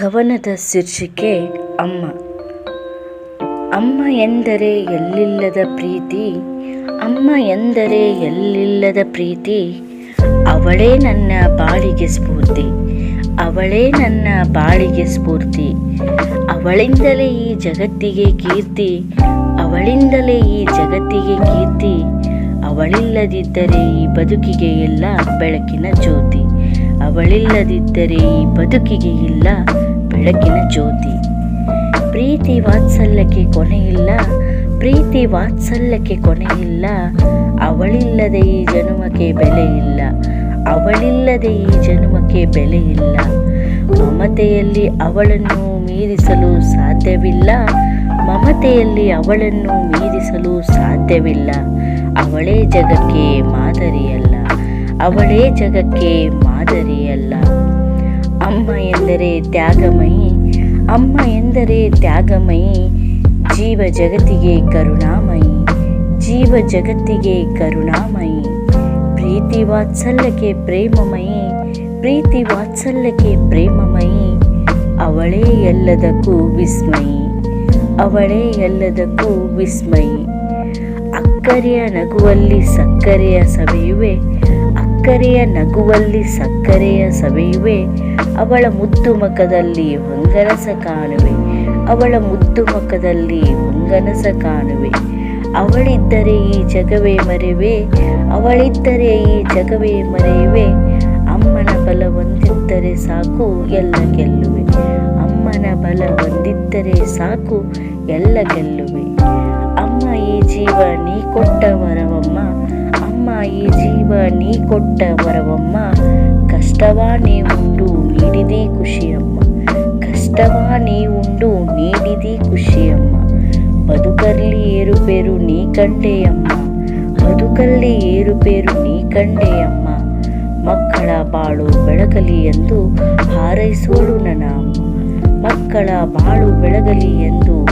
ಕವನದ ಶೀರ್ಷಿಕೆ ಅಮ್ಮ. ಅಮ್ಮ ಎಂದರೆ ಎಲ್ಲಿಲ್ಲದ ಪ್ರೀತಿ? ಅಮ್ಮ ಎಂದರೆ ಎಲ್ಲಿಲ್ಲದ ಪ್ರೀತಿ? ಅವಳೇ ನನ್ನ ಬಾಳಿಗೆ ಸ್ಫೂರ್ತಿ. ಅವಳೇ ನನ್ನ ಬಾಳಿಗೆ ಸ್ಫೂರ್ತಿ. ಅವಳಿಂದಲೇ ಈ ಜಗತ್ತಿಗೆ ಕೀರ್ತಿ. ಅವಳಿಂದಲೇ ಈ ಜಗತ್ತಿಗೆ ಕೀರ್ತಿ. ಅವಳಿಲ್ಲದಿದ್ದರೆ ಈ ಬದುಕಿಗೆ ಎಲ್ಲ ಬೆಳಕಿನ ಜ್ಯೋತಿ. ಅವಳಿಲ್ಲದಿದ್ದರೆ ಈ ಬದುಕಿಗೆ ಇಲ್ಲ ಬೆಳಕಿನ ಜ್ಯೋತಿ. ಪ್ರೀತಿ ವಾತ್ಸಲ್ಯಕ್ಕೆ ಕೊನೆಯಿಲ್ಲ ಪ್ರೀತಿ ವಾತ್ಸಲ್ಯಕ್ಕೆ ಕೊನೆಯಿಲ್ಲ ಅವಳಿಲ್ಲದೆ ಈ ಜನುಮಕ್ಕೆ ಬೆಲೆ ಇಲ್ಲ, ಅವಳಿಲ್ಲದೆ ಈ ಜನುಮಕ್ಕೆ ಬೆಲೆ ಇಲ್ಲ. ಮಮತೆಯಲ್ಲಿ ಅವಳನ್ನು ಮೀರಿಸಲು ಸಾಧ್ಯವಿಲ್ಲ, ಮಮತೆಯಲ್ಲಿ ಅವಳನ್ನು ಮೀರಿಸಲು ಸಾಧ್ಯವಿಲ್ಲ. ಅವಳೇ ಜಗಕ್ಕೆ ಮಾದರಿಯಲ್ಲ ಅವಳೇ ಜಗಕ್ಕೆ ಮಾದರಿಯಲ್ಲ ಅಮ್ಮ ಎಂದರೆ ತ್ಯಾಗಮಯಿ, ಅಮ್ಮ ಎಂದರೆ ತ್ಯಾಗಮಯಿ, ಜೀವ ಜಗತ್ತಿಗೆ ಕರುಣಾಮಯಿ, ಜೀವ ಜಗತ್ತಿಗೆ ಕರುಣಾಮಯಿ. ಪ್ರೀತಿ ವಾತ್ಸಲ್ಯಕ್ಕೆ ಪ್ರೇಮಮಯಿ ಪ್ರೀತಿ ವಾತ್ಸಲ್ಯಕ್ಕೆ ಪ್ರೇಮಮಯಿ, ಅವಳೇ ಎಲ್ಲದಕ್ಕೂ ವಿಸ್ಮಯಿ, ಅವಳೇ ಎಲ್ಲದಕ್ಕೂ ವಿಸ್ಮಯಿ. ಅಕ್ಕರೆಯ ನಗುವಲ್ಲಿ ಸಕ್ಕರೆಯ ಸವೆಯುವೆ ಅಕ್ಕರೆಯ ನಗುವಲ್ಲಿ ಸಕ್ಕರೆಯ ಸವೆಯುವೆ, ಅವಳ ಮುದ್ದು ಮುಖದಲ್ಲಿ ಹೊಂಗನಸ ಕಾಣುವೆ, ಅವಳ ಮುದ್ದು ಮುಖದಲ್ಲಿ ಹೊಂಗನಸ ಕಾಣುವೆ. ಅವಳಿದ್ದರೆ ಈ ಜಗವೇ ಮರೆವೆ ಅವಳಿದ್ದರೆ ಈ ಜಗವೇ ಮರೆಯುವೆ. ಅಮ್ಮನ ಬಲ ಹೊಂದಿದ್ದರೆ ಸಾಕು ಎಲ್ಲ ಗೆಲ್ಲುವೆ. ಅಮ್ಮನ ಬಲ ಹೊಂದಿದ್ದರೆ ಸಾಕು ಎಲ್ಲ ಗೆಲ್ಲುವೆ. ಅಮ್ಮ ಈ ಜೀವ ನೀ ಕೊಟ್ಟ ವರವಮ್ಮ ಅಮ್ಮ ಈ ಜೀವ ನೀ ಕೊಟ್ಟ ವರವಮ್ಮ, ಕಷ್ಟವ ನೀ ಉಂಡು ನೀಡಿದಿ ಖುಷಿಯಮ್ಮ. ಕಷ್ಟವ ನೀ ಉಂಡು ನೀಡಿದಿ ಖುಷಿಯಮ್ಮ. ಬದುಕಲ್ಲಿ ಏರುಪೇರು ನೀ ಕಂಡೆಯಮ್ಮ. ಬದುಕಲ್ಲಿ ಏರುಪೇರು ನೀ ಕಂಡೆಯಮ್ಮ. ಮಕ್ಕಳ ಬಾಳು ಬೆಳಗಲಿ ಎಂದು ಹಾರೈಸೋಳು ನನ್ನ ಅಮ್ಮ ಮಕ್ಕಳ ಬಾಳು ಬೆಳಗಲಿ ಎಂದು